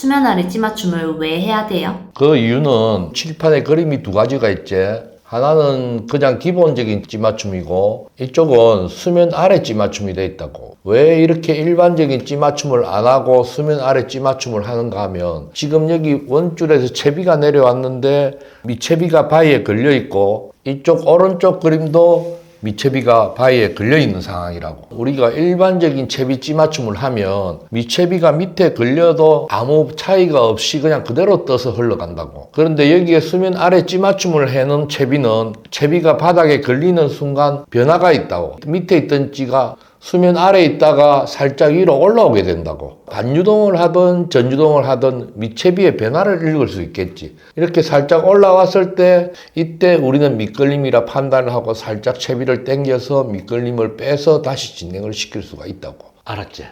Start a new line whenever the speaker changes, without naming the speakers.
수면 아래 찌맞춤을 왜 해야 돼요?
그 이유는 칠판에 그림이 두 가지가 있지. 하나는 그냥 기본적인 찌맞춤이고 이쪽은 수면 아래 찌맞춤이 돼 있다고. 왜 이렇게 일반적인 찌맞춤을 안 하고 수면 아래 찌맞춤을 하는가 하면 지금 여기 원줄에서 채비가 내려왔는데 밑채비가 바위에 걸려 있고 이쪽 오른쪽 그림도 밑채비가 바위에 걸려 있는 상황이라고. 우리가 일반적인 채비 찌맞춤을 하면 밑채비가 밑에 걸려도 아무 차이가 없이 그냥 그대로 떠서 흘러간다고. 그런데 여기에 수면 아래 찌맞춤을 해놓은 채비는 채비가 바닥에 걸리는 순간 변화가 있다고. 밑에 있던 찌가 수면 아래에 있다가 살짝 위로 올라오게 된다고. 반유동을 하든 전유동을 하든 밑채비의 변화를 읽을 수 있겠지. 이렇게 살짝 올라왔을 때 이때 우리는 밑걸림이라 판단을 하고 살짝 채비를 당겨서 밑걸림을 빼서 다시 진행을 시킬 수가 있다고. 알았지?